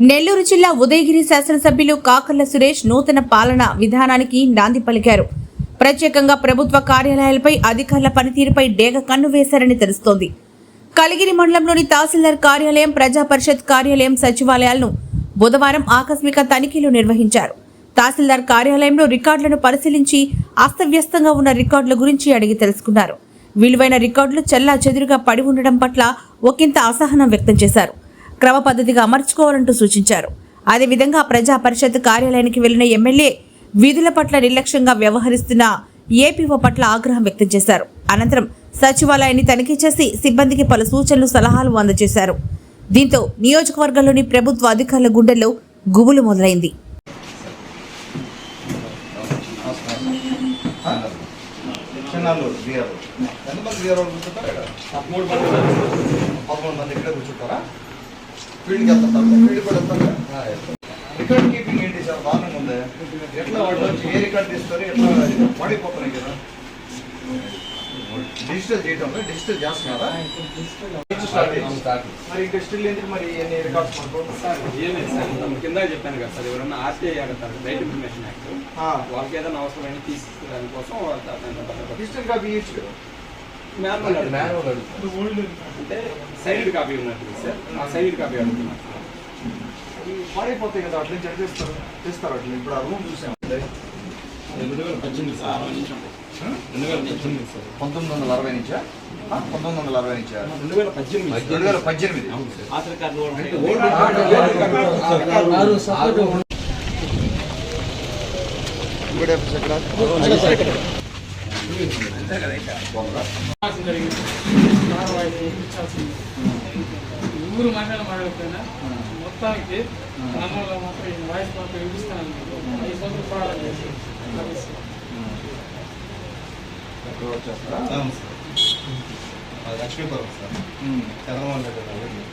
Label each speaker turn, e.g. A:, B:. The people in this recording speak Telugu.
A: నెల్లూరు జిల్లా ఉదయగిరి శాసనసభ్యులు కాకర్ల సురేష్ నూతన పాలన విధానానికి నాంది పలికారు. ప్రత్యేకంగా ప్రభుత్వ కార్యాలయాలపై అధికారుల పనితీరుపై డేగ కన్ను వేశారని తెలుస్తోంది. కలిగిరి మండలంలోని తహసీల్దార్ కార్యాలయం ప్రజా పరిషత్ కార్యాలయం సచివాలయాలను బుధవారం ఆకస్మిక తనిఖీలు నిర్వహించారు. తహసీల్దార్ కార్యాలయంలో రికార్డులను పరిశీలించి అస్తవ్యస్తంగా ఉన్న రికార్డుల గురించి అడిగి తెలుసుకున్నారు. విలువైన రికార్డులు చెల్లా చెదురుగా పడి ఉండడం పట్ల ఒకంత అసహనం వ్యక్తం చేశారు. క్రమ పద్ధతిగా అమర్చుకోవాలంటూ సూచించారు. అదేవిధంగా ప్రజా పరిషత్ కార్యాలయానికి వెళ్ళిన ఎమ్మెల్యే విధుల పట్ల నిర్లక్ష్యంగా వ్యవహరిస్తున్న ఏపీఓ పట్ల ఆగ్రహం వ్యక్తం చేశారు. అనంతరం సచివాలయాన్ని తనిఖీ చేసి సిబ్బందికి పలు సూచనలు సలహాలు అందజేశారు. దీంతో నియోజకవర్గంలోని ప్రభుత్వ అధికారుల గుండెల్లో గుబులు మొదలైంది.
B: ఎంతమంది ఇక్కడ?
C: పదమూడు మంది.
B: పదమూడు మంది ఇక్కడే కూర్చుంటారా? ఫీల్డ్కి వెళ్తుంటారు ఫీల్డ్ కూడా వెళ్తారు రికార్డ్ కీపింగ్ ఏంటి సార్? దారుణంగా ఉంది. ఎట్లా వాళ్ళు వచ్చి ఏ రికార్డ్ తీస్తారు ఎట్లా పడిపోతున్నాయి కదా. డిజిటల్ చేయటం డిజిటల్ చేస్తున్నారా. మరి ఇంకా స్టిల్ ఎందుకు మరి? ఎన్ని రికార్డ్స్
C: ఏమే కింద చెప్పాను కదా సార్ ఎవరన్నా ఆర్టీఐ అడుగుతారు రైట్ ఇన్ఫర్మేషన్ యాక్ట్ వాళ్ళకి ఏదైనా అవసరమైన తీసుకోవడానికి కోసం
B: డిజిటల్ కాపీ ఇచ్చు
C: మాన్యువల్
B: మాన్యువల్
C: అంటే సైడ్ కాపీ ఉన్నట్టు సార్. ఆ సైడ్ కాపీ అడుగుతున్నారు
B: పాడైపోతాయి కదా అట్లా నుంచి చేస్తారు చేస్తారు అట్లా ఇప్పుడు ఆ రూమ్ చూసాం.
C: రెండు వేల పద్దెనిమిది సార్ రెండు వేల పద్దెనిమిది సార్.
B: పంతొమ్మిది వందల అరవై నుంచా? ఆ, పంతొమ్మిది వందల అరవై నుంచా?
C: రెండు వేల పద్దెనిమిది
B: రెండు వేల పద్దెనిమిది.
C: ఆధార్ కార్డు
B: ఎక్కడ
D: ఊరు మండలం మాడకపోయినా మొత్తానికి గ్రామంలో మాత్రం వాయిస్ మాత్రం వినిపిస్తాను ఐదు సంవత్సరాలు చేసి
E: లక్ష్మీపురం సార్. చంద్రమోహన్ రెడ్డి గారు